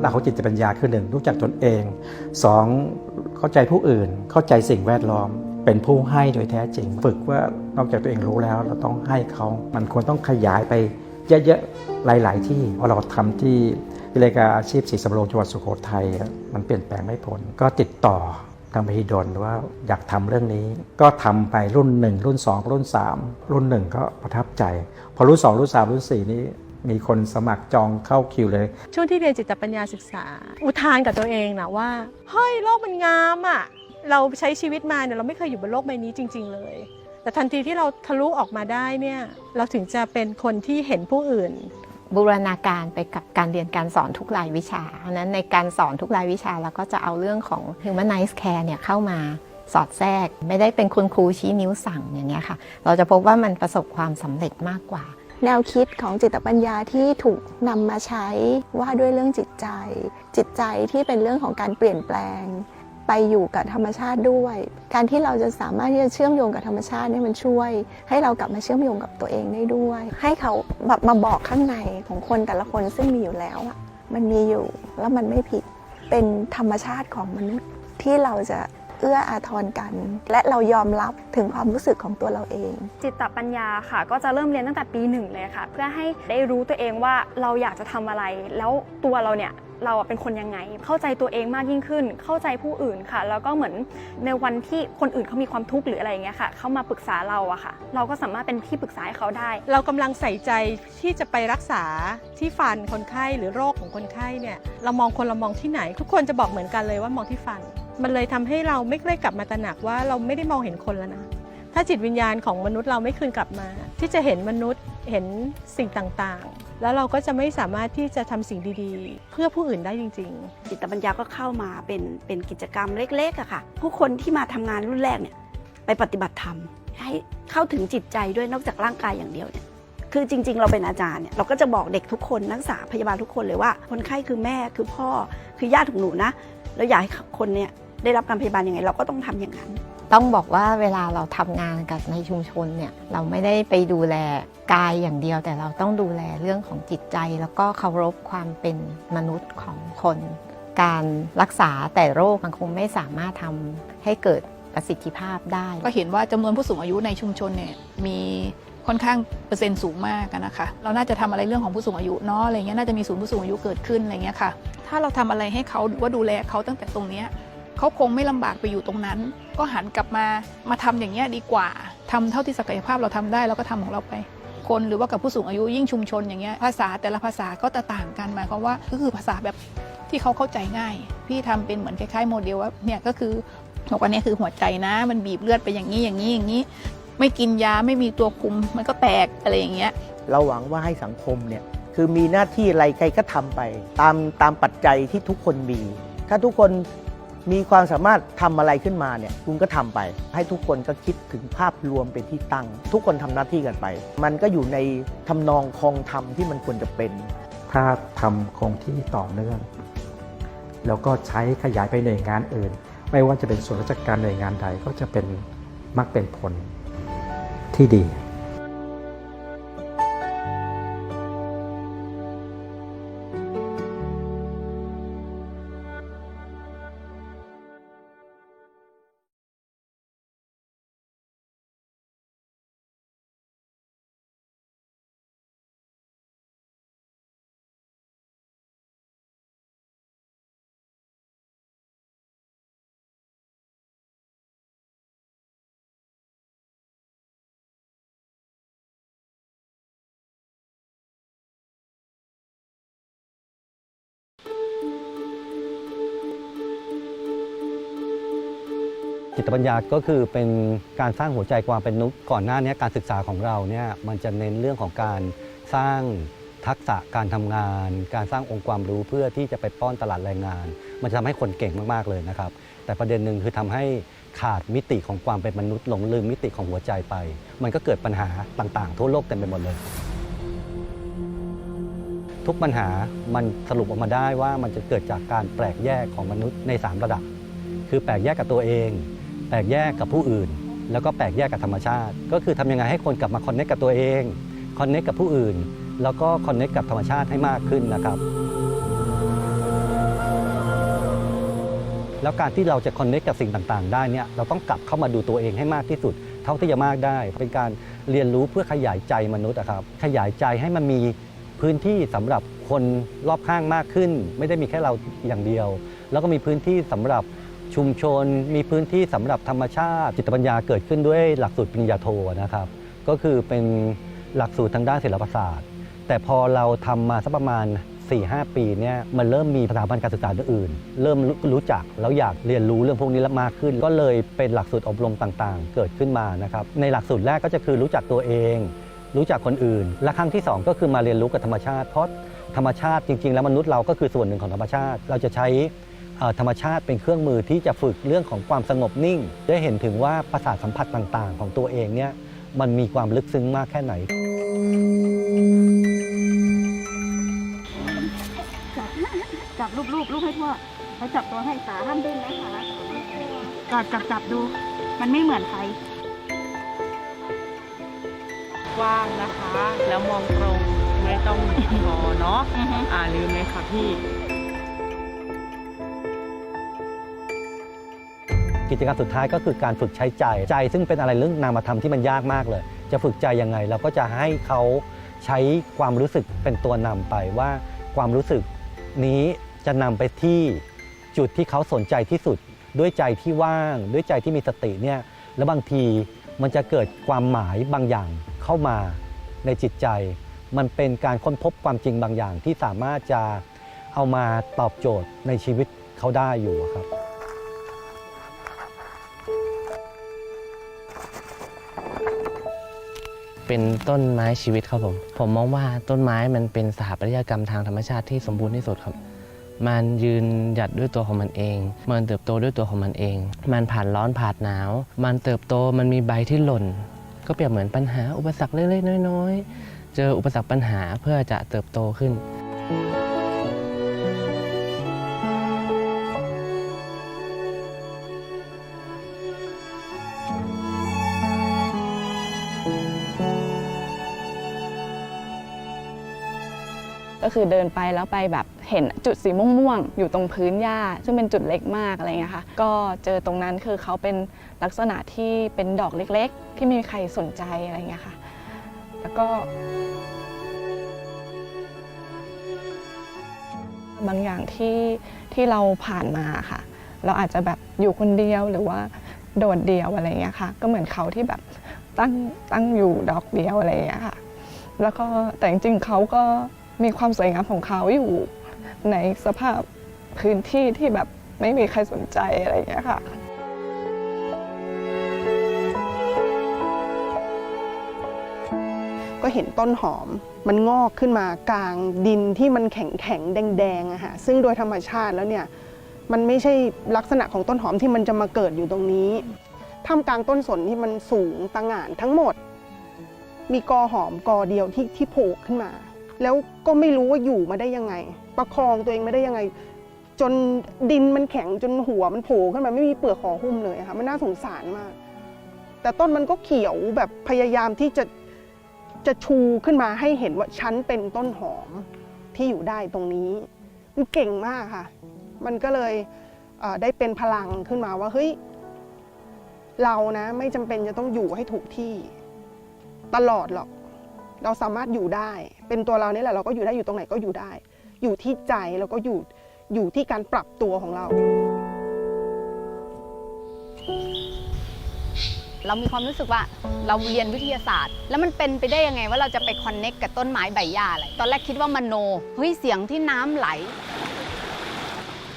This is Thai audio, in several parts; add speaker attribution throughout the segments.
Speaker 1: หลักของจิตปัญญาคือหนึ่งรู้จักตนเองสองเข้าใจผู้อื่น เข้าใจสิ่งแวดล้อม เป็นผู้ให้โดยแท้จริง ฝึกว่านอกจากตัวเองรู้แล้วเราต้องให้เขามันควรต้องขยายไปเยอะๆหลาย ๆ ที่เพราะเราทำที่วิเลยกาอาชีพศรีสำโรงจังหวัดสุโขทัยมันเปลี่ยนแปลงไม่พ้นก็ติดต่อางมหิดลว่าอยากทำเรื่องนี้ ก็ทำไปรุ่น 1 รุ่น 2 รุ่น 3 รุ่น 1 ก็ประทับใจ พอรุ่น 2 รุ่น 3 รุ่น 4 นี้มีคนสมัครจองเข้าคิวเลย
Speaker 2: ช่วงที่เรียนจิตปัญญาศึกษา อุทานกับตัวเองนะว่า เฮ้ยโลกมันงามอะ่ะเราใช้ชีวิตมาเนี่ยเราไม่เคยอยู่บนโลกใบนี้จริง ๆ เลย แต่ทันทีที่เราทะลุออกมาได้เนี่ยเราถึงจะเป็นคนที่เห็นผู้อื่น
Speaker 3: บูรณาการไปกับการเรียนการสอนทุกรายวิชา เพราะนั้นในการสอนทุกรายวิชาเราก็จะเอาเรื่องของ humanize care เนี่ยเข้ามาสอดแทรก ไม่ได้เป็นคุณครูชี้นิ้วสั่งอย่างเงี้ยค่ะ เราจะพบว่ามันประสบความสำเร็จมากกว่า
Speaker 4: แนวคิดของจิตปัญญาที่ถูกนำมาใช้ว่าด้วยเรื่องจิตใจ จิตใจที่เป็นเรื่องของการเปลี่ยนแปลง ไปอยู่กับธรรมชาติด้วย การที่เราจะสามารถที่จะเชื่อมโยงกับธรรมชาติเนี่ยมันช่วย ให้เรากลับมาเชื่อมโยงกับตัวเองได้ด้วย ให้เขาแบบมาบอกข้างในของคนแต่ละคนซึ่งมีอยู่แล้วอะมันมีอยู่แล้วมันไม่ผิดเป็นธรรมชาติของมนุษย์ที่เราจะ เอื้ออาทรกัน และเรายอมรับถึงความรู้สึกของตัวเราเอง
Speaker 5: จิตปัญญาค่ะ ก็จะเริ่มเรียนตั้งแต่ปีหนึ่งเลยค่ะ เพื่อให้ได้รู้ตัวเองว่าเราอยากจะทำอะไร แล้วตัวเราเนี่ยเราอะเป็นคนยังไง เข้าใจตัวเองมากยิ่งขึ้น เข้าใจผู้อื่นค่ะ แล้วก็เหมือนในวันที่คนอื่นเขามีความทุกข์หรืออะไรอย่างเงี้ยค่ะ เข้ามาปรึกษาเราอะค่ะ เราก็สามารถเป็นที่ปรึกษาให้เขาได้
Speaker 2: เรากำลังใส่ใจที่จะไปรักษาที่ฟันคนไข้หรือโรคของคนไข้เนี่ย เรามองคนเรามองที่ไหน ทุกคนจะบอกเหมือนกันเลยว่ามองที่ฟัน มันเลยทำให้เราไม่ได้กลับมาตระหนักว่าเราไม่ได้มองเห็นคนแล้วนะ ถ้าจิตวิญญาณของมนุษย์เราไม่คืนกลับมา ที่จะเห็นมนุษย์เห็นสิ่งต่างๆ แล้วเราก็จะไม่สามารถที่จะทำสิ่งดีๆ เพื่อผู้อื่นได้จริง ๆ
Speaker 6: จิตปัญญาก็เข้ามาเป็นเป็นกิจกรรมเล็กๆอะค่ะ ผู้คนที่มาทำงานรุ่นแรกเนี่ยไปปฏิบัติธรรมให้เข้าถึงจิตใจด้วยนอกจากร่างกายอย่างเดียวเนี่ยคือจริง ๆ เราเป็นอาจารย์เนี่ยเราก็จะบอกเด็กทุกคนนักศึกษาพยาบาลทุกคนเลยว่า คนไข้คือแม่คือพ่อคือญาติของหนูนะ แล้วอยากให้คนเนี่ย ได้รับการพยาบาลยังไง เราก็ต้องทำอย่างนั้น
Speaker 3: ต้องบอกว่าเวลาเราทำงานกับในชุมชนเนี่ยเราไม่ได้ไปดูแลกายอย่างเดียว แต่เราต้องดูแลเรื่องของจิตใจ แล้วก็เคารพความเป็นมนุษย์ของคน การรักษาแต่โรคมันคงไม่สามารถทำให้เกิดประสิทธิภาพได้
Speaker 7: ก็เห็นว่าจำนวนผู้สูงอายุในชุมชนเนี่ยมีค่อนข้างเปอร์เซ็นต์สูงมากอะนะคะ เราน่าจะทำอะไรเรื่องของผู้สูงอายุเนาะอะไรเงี้ยน่าจะมีศูนย์ผู้สูงอายุเกิดขึ้นอะไรเงี้ยค่ะ ถ้าเราทำอะไรให้เขาหรือว่าดูแลเขาตั้งแต่ตรงเนี้ย เขาคงไม่ลำบากไปอยู่ตรงนั้น ก็หันกลับมามาทำอย่างเงี้ยดีกว่าทำเท่าที่ศักยภาพเราทำได้เราก็ทำของเราไป คนหรือว่ากับผู้สูงอายุยิ่งชุมชนอย่างเงี้ยภาษาแต่ละภาษาก็จะต่างกันหมายความว่าก็คือภาษาแบบที่เขาเข้าใจง่าย พี่ทำเป็นเหมือนคล้ายๆโมเดลว่าเนี่ยก็คือบอกว่านี่คือหัวใจนะ มันบีบเลือดไปอย่างนี้อย่างนี้อย่างนี้ ไม่กินยาไม่มีตัวคุมมันก็แตกอะไรอย่างเงี้ย
Speaker 8: เราหวังว่าให้สังคมเนี่ยคือมีหน้าที่อะไรใครก็ทำไป ตามตามปัจจัยที่ทุกคนมี ถ้าทุกคน มีความสามารถทำอะไรขึ้นมาเนี่ยคุณก็ทำไป ให้ทุกคนก็คิดถึงภาพรวมเป็นที่ตั้ง ทุกคนทำหน้าที่กันไป มันก็อยู่ในทำนองคองธรรมที่มันควรจะเป็น
Speaker 1: ถ้าทำคงที่ต่อเนื่อง แล้วก็ใช้ขยายไปหน่วยงานอื่น ไม่ว่าจะเป็นส่วนราชการหน่วยงานใดก็จะเป็นมักเป็นผลที่ดี
Speaker 9: จิตปัญญาก็คือเป็นการสร้างหัวใจความเป็นมนุษย์ก่อนหน้านี้การศึกษาของเราเนี่ยมันจะเน้นเรื่องของการสร้างทักษะการทำงาน การสร้างองค์ความรู้เพื่อที่จะไปป้อนตลาดแรงงาน มันจะทำให้คนเก่งมากๆเลยนะครับ แต่ประเด็นหนึ่งคือทำให้ขาดมิติของความเป็นมนุษย์หลงลืมมิติของหัวใจไป มันก็เกิดปัญหาต่างๆ ทั่วโลกเต็มไปหมดเลย ทุกปัญหามันสรุปออกมาได้ว่ามันจะเกิดจากการแปลกแยกของมนุษย์ใน 3 ระดับ คือแปลกแยกกับตัวเอง แปลกแยกกับผู้อื่น แล้วก็แปลกแยกกับธรรมชาติ ก็คือทำยังไงให้คนกลับมาคอนเน c t กับตัวเองคอนเน c t กับผู้อื่น แล้วก็คอนเน c t กับธรรมชาติให้มากขึ้นนะครับแล้วการที่เราจะคอนเน c t กับสิ่งต่างๆ ได้เนี่ยเราต้องกลับเข้ามาดูตัวเองให้มากที่สุด เท่าที่จะมากได้ เป็นการเรียนรู้เพื่อขยายใจมนุษย์อะครับ ขยายใจให้มันมีพื้นที่สำหรับคนรอบข้างมากขึ้น ไม่ได้มีแค่เราอย่างเดียว แล้วก็มีพื้นที่สำหรับ ชุมชนมีพื้นที่สำหรับธรรมชาติจิตปัญญาเกิดขึ้นด้วยหลักสูตรปริญญาโทนะครับก็คือเป็นหลักสูตรทางด้านศิลปศาสตร์ แต่พอเราทำมาสักประมาณ 4-5 ปีเนี่ยมันเริ่มมีสถาบันการศึกษาอื่น เริ่มรู้จักแล้วอยากเรียนรู้เรื่องพวกนี้มากขึ้น ก็เลยเป็นหลักสูตรอบรมต่างๆ เกิดขึ้นมานะครับในหลักสูตรแรกก็จะคือรู้จักตัวเอง รู้จักคนอื่น และครั้งที่ 2 ก็คือมาเรียนรู้กับธรรมชาติเพราะธรรมชาติจริงๆ แล้วมนุษย์เราก็คือส่วนหนึ่งของธรรมชาติ เราจะใช้ ธรรมชาติเป็นเครื่องมือที่จะฝึกเรื่องของความสงบนิ่ง ได้เห็นถึงว่าประสาทสัมผัสต่างๆ ของตัวเองเนี่ยมันมีความลึกซึ้งมากแค่ไหน
Speaker 10: จับรูปรูปรูปให้ทั่วแล้วจับตัวให้ขาห้ามดิ้นนะคะจับจับจับดู มันไม่เหมือนใคร
Speaker 11: กว้างนะคะ แล้วมองตรงไม่ต้องงอเนาะอ่าลืมเลยค่ะพี่
Speaker 9: กิจกรรมสุดท้ายก็คือการฝึกใช้ใจ ใจซึ่งเป็นอะไรเรื่องนามธรรมที่มันยากมากเลย จะฝึกใจยังไงเราก็จะให้เขาใช้ความรู้สึกเป็นตัวนำไปว่าความรู้สึกนี้จะนำไปที่จุดที่เขาสนใจที่สุด ด้วยใจที่ว่าง ด้วยใจที่มีสติเนี่ยแล้วบางทีมันจะเกิดความหมายบางอย่างเข้ามาในจิตใจ มันเป็นการค้นพบความจริงบางอย่างที่สามารถจะเอามาตอบโจทย์ในชีวิตเขาได้อยู่ครับ
Speaker 12: เป็นต้นไม้ชีวิตครับผม ผมมองว่าต้นไม้มันเป็นสถาปัตยกรรมทางธรรมชาติที่สมบูรณ์ที่สุดครับ มันยืนหยัดด้วยตัวของมันเอง มันเติบโตด้วยตัวของมันเอง มันผ่านร้อนผ่านหนาว มันเติบโตมันมีใบที่หล่น ก็เปรียบเหมือนปัญหาอุปสรรคเล็กๆน้อยๆ เจออุปสรรคปัญหาเพื่อจะเติบโตขึ้น
Speaker 13: คือเดินไปแล้วไปแบบเห็นจุดสีม่วงๆอยู่ตรงพื้นหญ้า ซึ่งเป็นจุดเล็กมากอะไรเงี้ยค่ะก็เจอตรงนั้นคือเขาเป็นลักษณะที่เป็นดอกเล็ก ๆ ที่ไม่มีใครสนใจอะไรเงี้ยค่ะ แล้วก็ บางอย่างที่ที่เราผ่านมาค่ะ เราอาจจะแบบอยู่คนเดียวหรือว่าโดดเดี่ยวอะไรเงี้ยค่ะ ก็เหมือนเขาที่แบบตั้งตั้งอยู่ดอกเดียวอะไรเงี้ยค่ะ แล้วก็แต่จริงๆเขาก็ มีความสวยงามของเขาอยู่ในสภาพพื้นที่ที่แบบไม่มีใครสนใจอะไรอย่างเงี้ยค่ะ
Speaker 2: ก็เห็นต้นหอมมันงอกขึ้นมากลางดินที่มันแข็งแข็งๆแดงอะค่ะซึ่งโดยธรรมชาติแล้วเนี่ยมันไม่ใช่ลักษณะของต้นหอมที่มันจะมาเกิดอยู่ตรงนี้ท่ามกลางต้นสนที่มันสูงตะหง่านทั้งหมด มีกอหอมกอเดียวที่ที่โผล่ขึ้นมา แล้วก็ไม่รู้ว่าอยู่มาได้ยังไง ประคองตัวเองไม่ได้ยังไง จนดินมันแข็งจนหัวมันโผล่ขึ้นมาไม่มีเปลือกห่อหุ้มเลยค่ะมันน่าสงสารมาก แต่ต้นมันก็เขียวแบบพยายามที่จะจะชูขึ้นมาให้เห็นว่าฉันเป็นต้นหอมที่อยู่ได้ตรงนี้มันเก่งมากค่ะ มันก็เลยได้เป็นพลังขึ้นมาว่าเฮ้ยเรานะไม่จำเป็นจะต้องอยู่ให้ถูกที่ตลอดหรอก เราสามารถอยู่ได้ เป็นตัวเราเนี่ยแหละเราก็อยู่ได้อยู่ตรงไหนก็อยู่ได้ อยู่ที่ใจแล้วก็อยู่อยู่ที่การปรับตัวของเรา
Speaker 14: เรามีความรู้สึกว่าเราเรียนวิทยาศาสตร์ แล้วมันเป็นไปได้ยังไงว่าเราจะไปคอนเน็กกับต้นไม้ใบหญ้าอะไร ตอนแรกคิดว่ามโนเฮ้ยเสียงที่น้ำไหล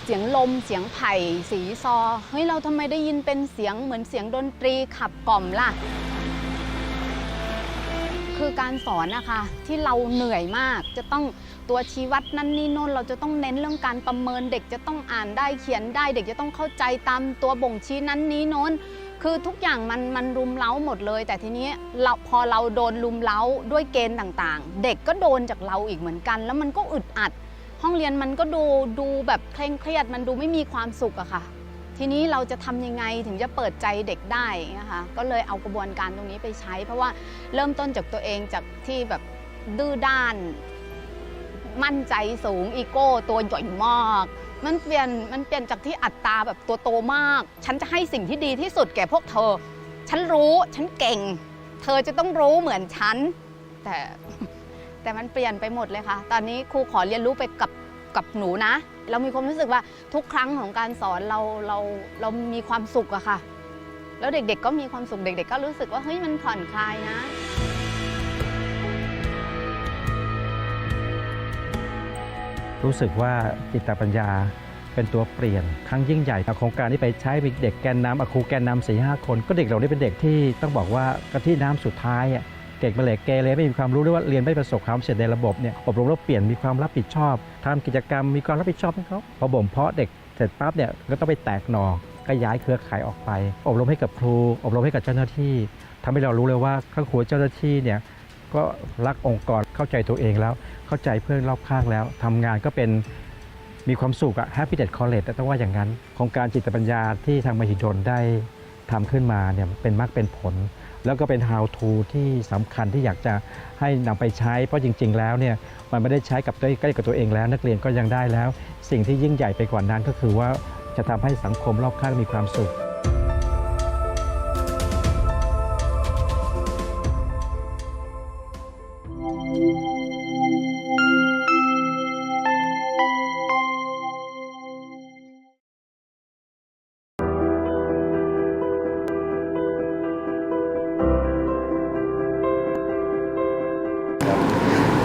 Speaker 14: เสียงลมเสียงไผ่สีซอเฮ้ยเราทำไมได้ยินเป็นเสียงเหมือนเสียงดนตรีขับกล่อมล่ะ คือการสอนนะคะที่เราเหนื่อยมาก จะต้องตัวชี้วัดนั่นนี่โน่นเราจะต้องเน้นเรื่องการประเมินเด็กจะต้องอ่านได้เขียนได้ เด็กจะต้องเข้าใจตามตัวบ่งชี้นั้นนี้โน้น คือทุกอย่างมันมันรุมเร้าหมดเลย แต่ทีนี้เราพอเราโดนรุมเร้าด้วยเกณฑ์ต่างๆ เด็กก็โดนจากเราอีกเหมือนกัน แล้วมันก็อึดอัด ห้องเรียนมันก็ดูดูแบบเคร่งเครียดมันดูไม่มีความสุขอะค่ะ ทีนี้เราจะทำยังไงถึงจะเปิดใจเด็กได้นะคะก็เลยเอากระบวนการตรงนี้ไปใช้ เพราะว่าเริ่มต้นจากตัวเองจากที่แบบดื้อด้าน มั่นใจสูงอีโก้ตัวใหญ่มากมันเปลี่ยนมันเปลี่ยนจากที่อัตราแบบตัวโตมาก ฉันจะให้สิ่งที่ดีที่สุดแก่พวกเธอ ฉันรู้ฉันเก่ง เธอจะต้องรู้เหมือนฉัน แต่แต่มันเปลี่ยนไปหมดเลยค่ะ ตอนนี้ครูขอเรียนรู้ไปกับ กับหนูนะ เรามีความรู้สึกว่าทุกครั้งของการสอนเราเราเรามีความสุขอะค่ะ แล้วเด็กๆก็มีความสุขเด็ก ๆ ก็รู้สึกว่าเฮ้ยมันผ่อนคลายนะ
Speaker 1: รู้สึกว่าจิตปัญญาเป็นตัวเปลี่ยนครั้งยิ่งใหญ่โครงการที่ไปใช้เด็กแกนน้ำอคูแกนน้ำสี่ห้าคน ก็เด็กเหล่านี้เป็นเด็กที่ต้องบอกว่ากะที่น้ำสุดท้ายอะ เก่งมาเลยเกเรไม่มีความรู้หรือว่าเรียนไม่ประสบความสำเร็จในระบบเนี่ยอบรมแล้วเปลี่ยนมีความรับผิดชอบทำกิจกรรมมีความรับผิดชอบให้เขาพอบ่มเพาะเด็กเสร็จปั๊บเนี่ยก็ต้องไปแตกหน่อก็ย้ายเครือข่ายออกไป อบรมให้กับครู อบรมให้กับเจ้าหน้าที่ทำให้เรารู้เลยว่าข้างครัวเจ้าหน้าที่เนี่ยก็รักองค์กรเข้าใจตัวเองแล้ว เข้าใจเพื่อนรอบข้างแล้วทำงานก็เป็นมีความสุขอะ Happy Dead College ต้องว่าอย่างนั้นโครงการจิตปัญญาที่ทางมหิดลได้ทำขึ้นมาเนี่ยเป็นมรรคเป็นผล แล้วก็เป็น how to ที่สำคัญที่อยากจะให้นำไปใช้ เพราะจริง ๆ แล้วเนี่ยมันไม่ได้ใช้กับตัวใกล้กับตัวเองแล้ว นักเรียนก็ยังได้แล้ว สิ่งที่ยิ่งใหญ่ไปกว่านั้นก็คือว่าจะทำให้สังคมรอบข้างมีความสุข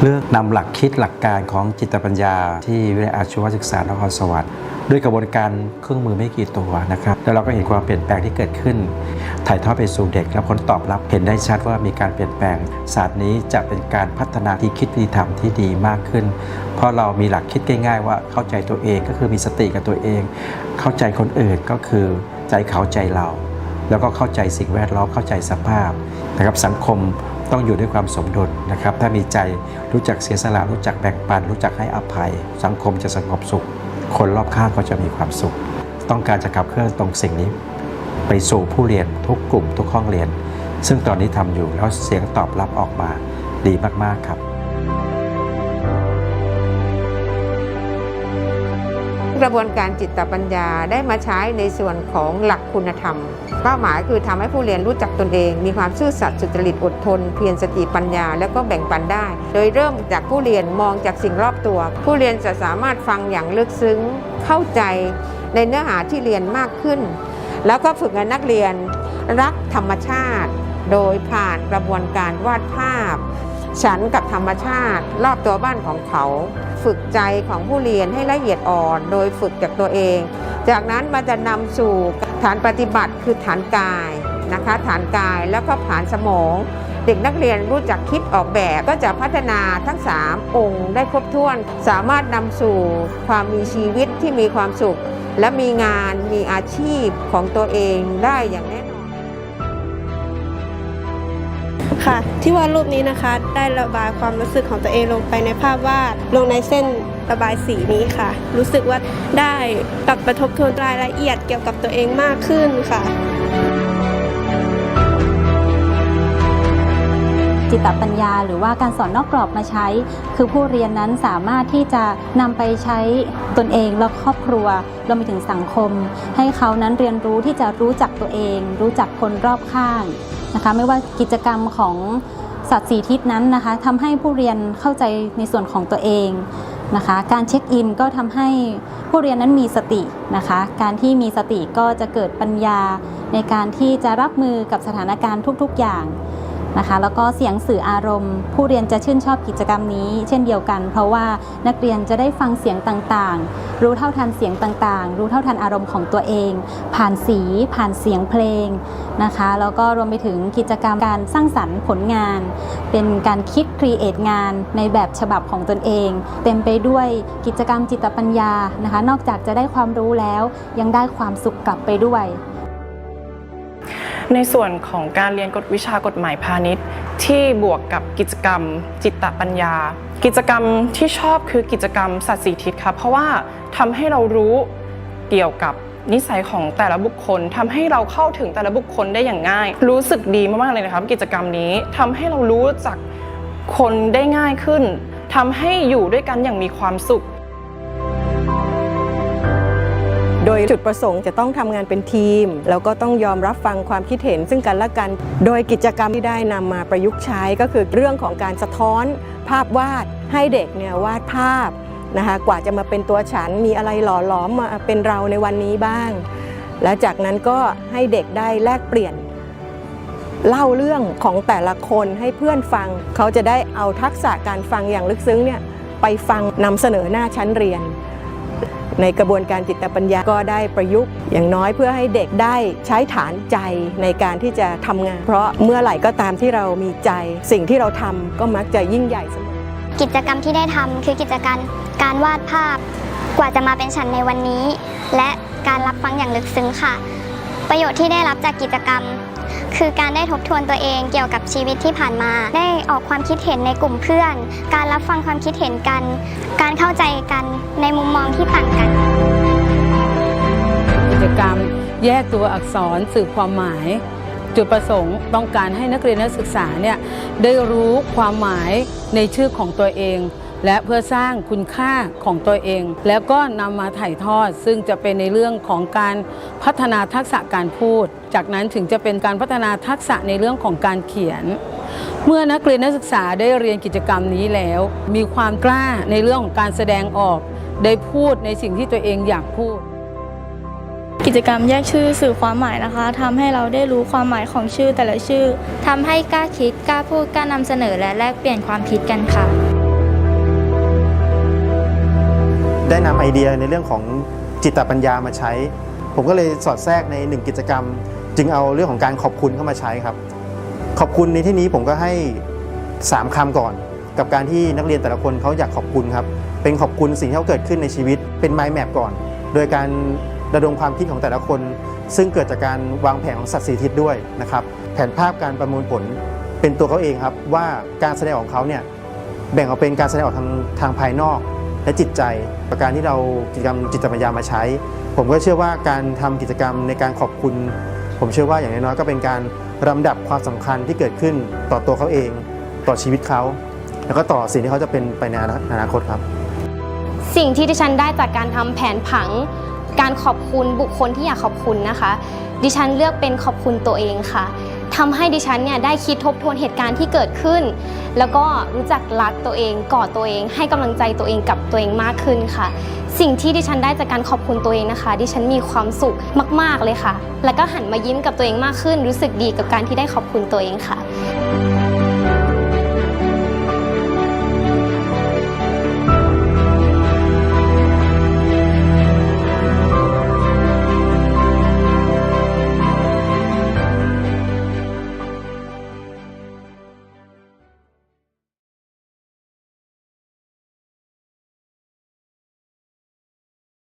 Speaker 1: เลือกนำหลักคิดหลักการของจิตปัญญา ที่วิทยาลัยอาชีวศึกษานครสวรรค์ด้วยกระบวนการเครื่องมือไม่กี่ตัวนะครับ แล้วเราก็เห็นความเปลี่ยนแปลงที่เกิดขึ้น ถ่ายทอดไปสู่เด็ก และผลตอบรับเห็นได้ชัดว่ามีการเปลี่ยนแปลง ศาสตร์นี้จะเป็นการพัฒนาที่คิดวิธีทำที่ดีมากขึ้น เพราะเรามีหลักคิดง่าย ๆ ว่าเข้าใจตัวเองก็คือมีสติกับตัวเอง เข้าใจคนอื่นก็คือใจเขาใจเรา แล้วก็เข้าใจสิ่งแวดล้อมเข้าใจสภาพนะครับสังคม ต้องอยู่ด้วยความสมดุลนะครับ ถ้ามีใจรู้จักเสียสละรู้จักแบ่งปัน รู้จักให้อภัย สังคมจะสงบสุข คนรอบข้างก็จะมีความสุข ต้องการจะขับเคลื่อนตรงสิ่งนี้ ไปสู่ผู้เรียนทุกกลุ่มทุกห้องเรียน ซึ่งตอนนี้ทำอยู่แล้วเสียงตอบรับออกมาดีมากๆครับ
Speaker 15: กระบวนการจิตปัญญาได้มาใช้ในส่วนของหลักคุณธรรม เป้าหมายคือทำให้ผู้เรียนรู้จักตนเอง มีความซื่อสัตย์สุจริตอดทน เพียรสติปัญญา แล้วก็แบ่งปันได้ โดยเริ่มจากผู้เรียนมองจากสิ่งรอบตัว ผู้เรียนจะสามารถฟังอย่างลึกซึ้งเข้าใจในเนื้อหาที่เรียนมากขึ้น แล้วก็ฝึกให้นักเรียนรักธรรมชาติ โดยผ่านกระบวนการวาดภาพ ฉันกับธรรมชาติ รอบตัวบ้านของเขา ฝึกใจของผู้เรียนให้ละเอียดอ่อน โดยฝึกจากตัวเอง จากนั้นมันจะนำสู่ฐานปฏิบัติคือฐานกายนะคะฐานกายแล้วก็ฐานสมอง เด็กนักเรียนรู้จักคิดออกแบบก็จะพัฒนาทั้ง 3 องค์ได้ครบถ้วน สามารถนำสู่ความมีชีวิตที่มีความสุข และมีงานมีอาชีพของตัวเองได้อย่าง
Speaker 16: ค่ะ ที่วาดรูปนี้นะคะ ได้ระบายความรู้สึกของตัวเองลงไปในภาพวาดลงในเส้นระบายสีนี้ค่ะ รู้สึกว่าได้กลับมาทบทวนรายละเอียดเกี่ยวกับตัวเองมากขึ้นค่ะ
Speaker 17: จิตปัญญาหรือว่าการสอนนอกกรอบมาใช้ คือผู้เรียนนั้นสามารถที่จะนำไปใช้ตนเองและครอบครัวรวมไปถึงสังคม ให้เขานั้นเรียนรู้ที่จะรู้จักตัวเอง รู้จักคนรอบข้าง นะคะไม่ว่ากิจกรรมของสัตว์สีทิศนั้นนะคะทำให้ผู้เรียนเข้าใจในส่วนของตัวเองนะคะการเช็คอินก็ทำให้ผู้เรียนนั้นมีสตินะคะการที่มีสติก็จะเกิดปัญญาในการที่จะรับมือกับสถานการณ์ทุกๆอย่าง นะคะแล้วก็เสียงสื่ออารมณ์ ผู้เรียนจะชื่นชอบกิจกรรมนี้ เช่นเดียวกัน เพราะว่านักเรียนจะได้ฟังเสียงต่างๆ รู้เท่าทันเสียงต่างๆ รู้เท่าทันอารมณ์ของตัวเอง ผ่านสีผ่านเสียงเพลงนะคะแล้วก็รวมไปถึงกิจกรรมการสร้างสรรค์ผลงาน เป็นการคิดครีเอทงานในแบบฉบับของตนเอง เต็มไปด้วยกิจกรรมจิตปัญญานะคะนอกจากจะได้ความรู้แล้วยังได้ความสุขกลับไปด้วย
Speaker 11: ในส่วนของการเรียนกฎวิชากฎหมายพาณิชย์ ที่บวกกับกิจกรรม จิตปัญญา กิจกรรมที่ชอบคือกิจกรรมสัตว์สีทิศค่ะเพราะว่าทำให้เรารู้เกี่ยวกับนิสัยของแต่ละบุคคลทำให้เราเข้าถึงแต่ละบุคคลได้อย่างง่าย รู้สึกดีมากๆเลยนะครับ กิจกรรมนี้ทำให้เรารู้จักคนได้ง่ายขึ้นทำให้อยู่ด้วยกันอย่างมีความสุข
Speaker 18: โดยจุดประสงค์จะต้องทำงานเป็นทีม แล้วก็ต้องยอมรับฟังความคิดเห็นซึ่งกันและกัน โดยกิจกรรมที่ได้นำมาประยุกต์ใช้ก็คือเรื่องของการสะท้อน ภาพวาดให้เด็กเนี่ยวาดภาพนะคะกว่าจะมาเป็นตัวฉันมีอะไรหล่อหลอมมาเป็นเราในวันนี้บ้าง และจากนั้นก็ให้เด็กได้แลกเปลี่ยน เล่าเรื่องของแต่ละคนให้เพื่อนฟัง เขาจะได้เอาทักษะการฟังอย่างลึกซึ้งเนี่ยไปฟังนำเสนอหน้าชั้นเรียน ในกระบวนการจิตปัญญาก็ได้ประยุกต์ อย่างน้อยเพื่อให้เด็กได้ใช้ฐานใจในการที่จะทำงาน เพราะเมื่อไหร่ก็ตามที่เรามีใจ สิ่งที่เราทำก็มักจะยิ่งใหญ่เสมอ
Speaker 19: กิจกรรมที่ได้ทำคือกิจกรรมการวาดภาพกว่าจะมาเป็นฉันในวันนี้ และการรับฟังอย่างลึกซึ้งค่ะ ประโยชน์ที่ได้รับจากกิจกรรม คือการได้ทบทวนตัวเองเกี่ยวกับชีวิตที่ผ่านมา ได้ออกความคิดเห็นในกลุ่มเพื่อน การรับฟังความคิดเห็นกัน การเข้าใจกันในมุมมองที่ต่างกัน
Speaker 20: กิจกรรมแยกตัวอักษรสื่อความหมาย จุดประสงค์ต้องการให้นักเรียนนักศึกษาเนี่ยได้รู้ความหมายในชื่อของตัวเอง และเพื่อสร้างคุณค่าของตัวเอง แล้วก็นำมาถ่ายทอด ซึ่งจะเป็นในเรื่องของการพัฒนาทักษะการพูด จากนั้นถึงจะเป็นการพัฒนาทักษะในเรื่องของการเขียน เมื่อนักเรียนนักศึกษาได้เรียนกิจกรรมนี้แล้ว มีความกล้าในเรื่องของการแสดงออก ได้พูดในสิ่งที่ตัวเองอยากพูด
Speaker 21: กิจกรรมแยกชื่อสื่อความหมายนะคะทำให้เราได้รู้ความหมายของชื่อแต่ละชื่อทำให้กล้าคิดกล้าพูดกล้านำเสนอและแลกเปลี่ยนความคิดกันค่ะ
Speaker 22: ได้นำไอเดียในเรื่องของจิตปัญญามาใช้ ผมก็เลยสอดแทรกในหนึ่งกิจกรรม จึงเอาเรื่องของการขอบคุณเข้ามาใช้ครับ ขอบคุณในที่นี้ผมก็ให้ 3คำก่อน กับการที่นักเรียนแต่ละคนเขาอยากขอบคุณครับ เป็นขอบคุณสิ่งที่เขาเกิดขึ้นในชีวิตเป็นไมล์แมปก่อน โดยการระดมความคิดของแต่ละคน ซึ่งเกิดจากการวางแผนของสัตว์สีทิศด้วยนะครับ แผนภาพการประมวลผลเป็นตัวเขาเองครับว่าการแสดงของเขาเนี่ยแบ่งออกเป็นการแสดงออกทางทางภายนอก และจิตใจประการที่เรากิจกรรมจิตปัญญามาใช้ ผมก็เชื่อว่าการทำกิจกรรมในการขอบคุณ ผมเชื่อว่าอย่างน้อยๆก็เป็นการลำดับความสำคัญที่เกิดขึ้นต่อตัวเขาเอง ต่อชีวิตเขา แล้วก็ต่อสิ่งที่เขาจะเป็นไปในอนาคตครับ
Speaker 23: สิ่งที่ดิฉันได้จากการทำแผนผัง การขอบคุณบุคคลที่อยากขอบคุณนะคะ ดิฉันเลือกเป็นขอบคุณตัวเองค่ะทำให้ดิฉันเนี่ยได้คิดทบทวนเหตุการณ์ที่เกิดขึ้น แล้วก็รู้จักรักตัวเองกอดตัวเอง ให้กำลังใจตัวเองกับตัวเองมากขึ้นค่ะ สิ่งที่ดิฉันได้จากการขอบคุณตัวเองนะคะ ดิฉันมีความสุขมาก ๆเลยค่ะ แล้วก็หันมายิ้มกับตัวเองมากขึ้น รู้สึกดีกับการที่ได้ขอบคุณตัวเองค่ะ